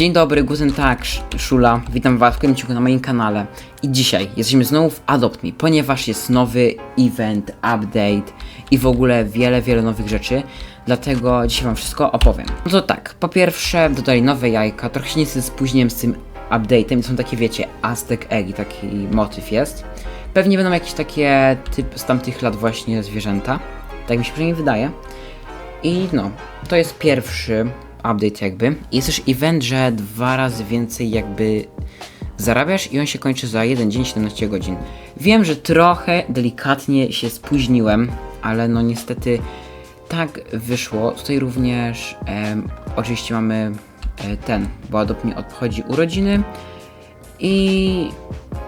Dzień dobry, guten Tag, Sz- Szula. Witam Was w kolejnym odcinku na moim kanale. I dzisiaj jesteśmy znowu w Adopt Me, ponieważ jest nowy event, update i w ogóle wiele, wiele nowych rzeczy. Dlatego dzisiaj Wam wszystko opowiem. No to tak, po pierwsze dodali nowe jajka, trochę się niestety spóźniłem z tym update'em. Są takie, wiecie, Aztec Egg taki motyw jest. Pewnie będą jakieś takie typ z tamtych lat właśnie zwierzęta. Tak mi się przynajmniej wydaje. I no, to jest pierwszy update jakby. Jest też event, że dwa razy więcej jakby zarabiasz i on się kończy za jeden dzień 17 godzin. Wiem, że trochę delikatnie się spóźniłem, ale no niestety tak wyszło. Tutaj również em, oczywiście mamy e, ten, bo Adopt mi urodziny i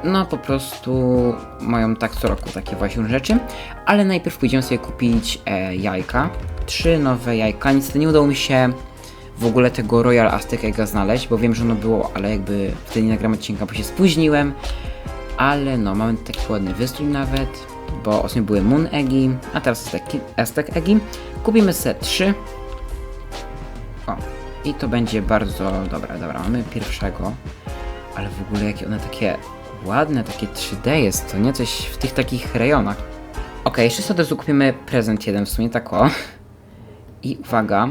no po prostu mają tak co roku takie właśnie rzeczy. Ale najpierw pójdziemy sobie kupić e, jajka. Trzy nowe jajka. Niestety nie udało mi się w ogóle tego Royal Aztec Egga znaleźć, bo wiem, że ono było, ale jakby wtedy nie nagram odcinka, bo się spóźniłem. Ale no, mamy taki ładny wystrój nawet, bo ostatnio były Moon Eggi, a teraz taki Aztec Eggi. Kupimy sobie trzy. O, i to będzie bardzo dobra, dobra, mamy pierwszego. Ale w ogóle jakie one takie ładne, takie 3D jest, to nie coś w tych takich rejonach. Ok, jeszcze sobie kupimy prezent jeden, w sumie tak o. I uwaga.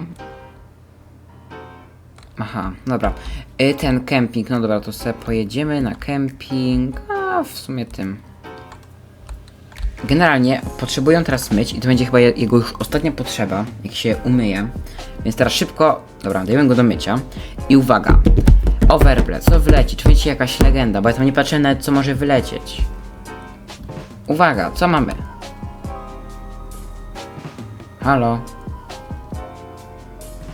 Aha, dobra. Y, Ten kemping, no dobra, to sobie pojedziemy na kemping. A w sumie tym. Generalnie potrzebują teraz myć i to będzie chyba je- jego już ostatnia potrzeba, jak się umyje. Więc teraz szybko, dobra, dajemy go do mycia. I uwaga, overplay, co wleci? Czy wiecie jakaś legenda? Bo ja tam nie patrzę nawet co może wylecieć. Uwaga, co mamy? Halo?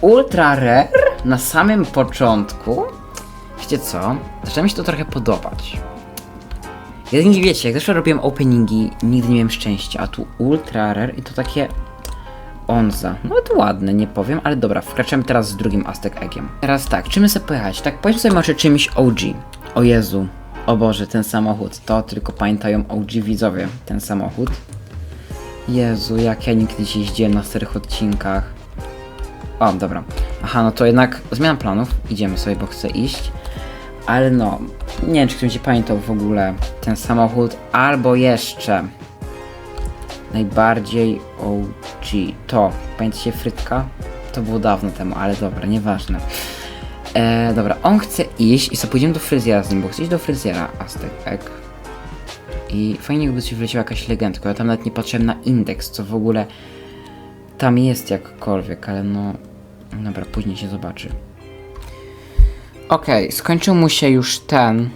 Ultra Rare na samym początku? Wiecie co? Zaczyna mi się to trochę podobać. Ja wiecie, jak zawsze robiłem openingi, nigdy nie miałem szczęścia, a tu Ultra Rare i to takie Onza. No to ładne, nie powiem, ale dobra, wkraczamy teraz z drugim Aztec Eggiem. Teraz tak, czym sobie pojechać? Tak, powiedzmy sobie może czymś OG. O Jezu, o Boże, ten samochód. To tylko pamiętają OG widzowie, ten samochód. Jezu, jak ja nigdy się jeździłem na starych odcinkach. O, dobra. Aha, no to jednak zmiana planów. Idziemy sobie, bo chcę iść. Ale no, nie wiem, czy ktoś będzie pamiętał w ogóle ten samochód, albo jeszcze najbardziej OG. To, pamiętacie Frytka? To było dawno temu, ale dobra, nieważne. E, dobra, on chce iść i sobie pójdziemy do fryzjera z nim, bo chce iść do fryzjera Aztec Egg. I fajnie jakby ci wleciała jakaś legendka, ja tam nawet nie patrzyłem na indeks, co w ogóle tam jest jakkolwiek, ale no... Dobra, później się zobaczy. Okej, skończył mu się już ten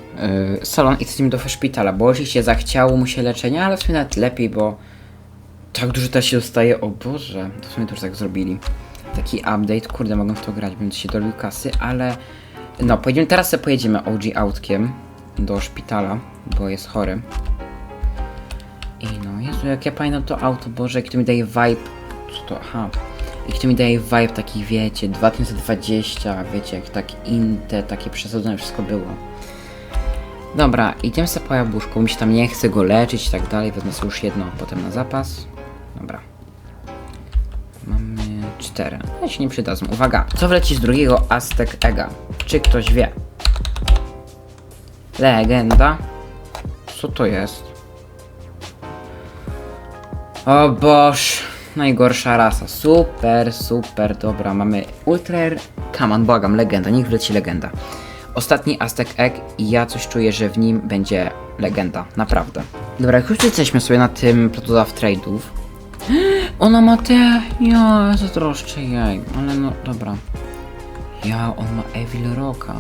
yy, salon i chcemy do szpitala, bo oczywiście zachciało mu się leczenia, ale w sumie nawet lepiej, bo tak dużo też się dostaje, o Boże, to w sumie to już tak zrobili. Taki update, kurde, mogę w to grać, bym się dolił kasy, ale no, pojedziemy, teraz sobie pojedziemy OG autkiem do szpitala, bo jest chory. I no, Jezu, jak ja pamiętam to auto, Boże, jak to mi daje vibe, co to, aha, jak to mi daje vibe taki, wiecie, 2020, wiecie, jak tak inte, takie przesadzone wszystko było. Dobra, idziemy sobie po jabłuszku, mi się tam nie chce go leczyć i tak dalej, wezmę sobie już jedno, potem na zapas. Dobra. Mamy cztery, ale się nie przydadzą. Uwaga, co wleci z drugiego Aztec Egga? Czy ktoś wie? Legenda? Co to jest? O boż, najgorsza rasa. Super, super, dobra, mamy Ultra on, błagam, legenda, niech wleci legenda. Ostatni Aztec Egg i ja coś czuję, że w nim będzie legenda, naprawdę. Dobra, jak już jesteśmy sobie na tym protozaw trade'ów. Ona ma te... Ja zazdroszczę jej, ale no, dobra. Ja, on ma Evil Rocka.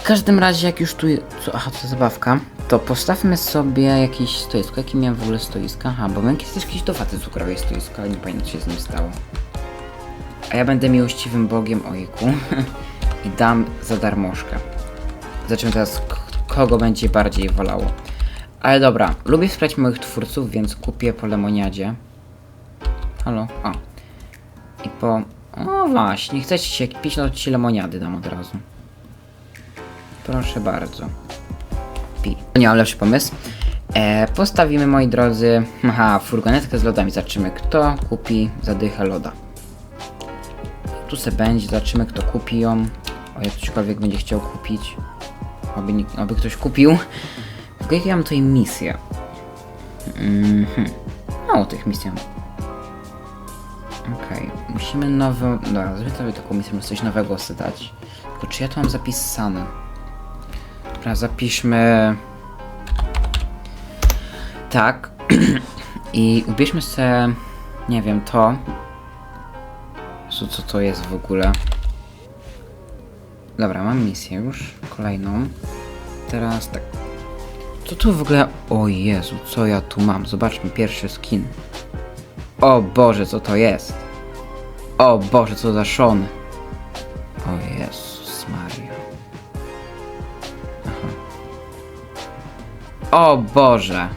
W każdym razie, jak już tu. Co, aha, to zabawka. To postawmy sobie jakieś stoisko. Jakie miałem w ogóle stoiska? Aha, bo miałem kiedyś jakieś do waty cukrowej stoisko, ale nie pamiętam, co się z nim stało. A ja będę miłościwym bogiem, ojku. I dam za darmożkę. Zobaczymy teraz, kogo będzie bardziej wolało. Ale dobra, lubię wspierać moich twórców, więc kupię po lemoniadzie. Halo? O. I po... O właśnie, chcecie się pić, no to ci lemoniady dam od razu. Proszę bardzo. Pi. Nie mam lepszy pomysł. E, postawimy, moi drodzy, haha, furgonetkę z lodami. Zobaczymy, kto kupi zadychę loda. Tu se będzie, zobaczymy kto kupi ją. O, jak ktośkolwiek będzie chciał kupić. Oby, nikt- oby ktoś kupił. Tylko jakie ja mam tutaj misje? Mhm. Mało tych misji. Okej, musimy nową... Dobra, zrobię sobie taką misję, muszę coś nowego sobie dać. Tylko czy ja to mam zapisane? Dobra, zapiszmy... Tak. I ubierzmy sobie... Nie wiem, to. Co, to jest w ogóle? Dobra, mam misję już. Kolejną. Teraz tak. Co tu w ogóle... O Jezu, co ja tu mam? Zobaczmy, pierwszy skin. O Boże, co to jest? O Boże, co za szon. O Jezus Maria. O Boże.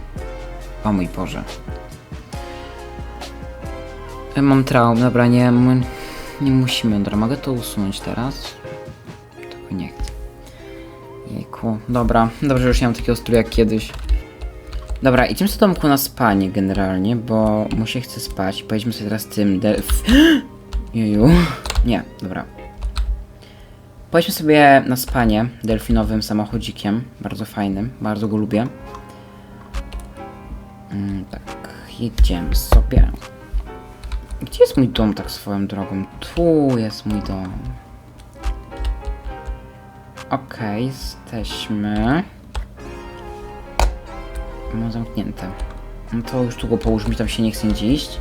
O mój Boże. Mam traum, dobra, nie, nie musimy, dobra, mogę to usunąć teraz? Tylko nie chcę. Jejku, dobra, dobrze, już nie mam takiego strój jak kiedyś. Dobra, idziemy do domku na spanie generalnie, bo mu się chce spać. Pojedźmy sobie teraz tym. Jeju. Nie, dobra. Pojedźmy sobie na spanie delfinowym samochodzikiem. Bardzo fajnym, bardzo go lubię. Mm, tak, jedziemy sobie. Gdzie jest mój dom tak swoją drogą? Tu jest mój dom. Okej, jesteśmy. Mam zamknięte. No to już tu go połóż, mi tam się nie chce iść.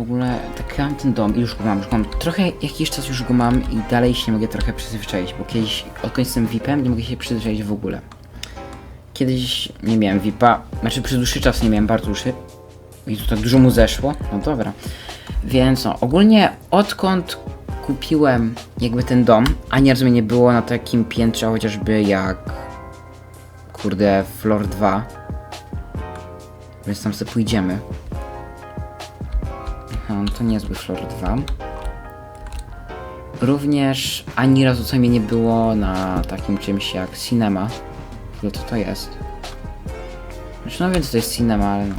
W ogóle tak mam ten dom i już go mam, już go mam. Trochę jakiś czas już go mam i dalej się nie mogę trochę przyzwyczaić, bo kiedyś odkąd jestem VIP-em nie mogę się przyzwyczaić w ogóle. Kiedyś nie miałem VIP-a, znaczy przez dłuższy czas nie miałem, bardzo dłuższy. I tu tak dużo mu zeszło, no dobra. Więc no, ogólnie odkąd kupiłem jakby ten dom, ani razu mnie nie było na takim piętrze chociażby jak kurde Floor 2. Więc tam sobie pójdziemy. No to niezły Floor 2. Również ani razu co mnie nie było na takim czymś jak cinema. Ogóle co to jest? Znaczy no więc to jest cinema, ale no.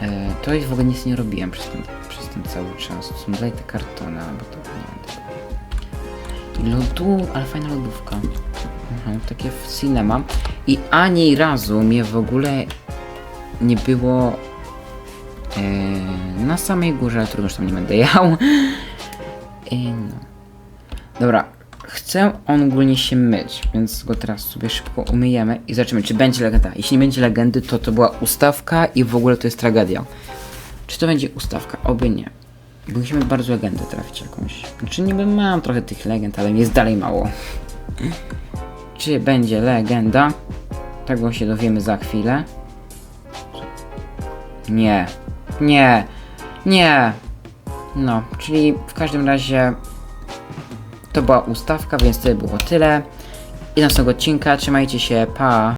E, to już w ogóle nic nie robiłem przez ten, przez ten cały czas. To są dalej te kartony, bo to nie wiem. I lodu, ale fajna lodówka. Aha, takie w cinema. I ani razu mnie w ogóle nie było na samej górze, ale trudno, że tam nie będę. I no. Dobra, chcę on ogólnie się myć, więc go teraz sobie szybko umyjemy i zobaczymy, czy będzie legenda. Jeśli nie będzie legendy, to to była ustawka i w ogóle to jest tragedia. Czy to będzie ustawka? Oby nie. Bo musimy bardzo legendę trafić jakąś. Znaczy niby mam trochę tych legend, ale mi jest dalej mało. Czy będzie legenda? Tego się dowiemy za chwilę. Nie. Nie. Nie. No, czyli w każdym razie to była ustawka, więc to było tyle. I następnego odcinka. Trzymajcie się, pa!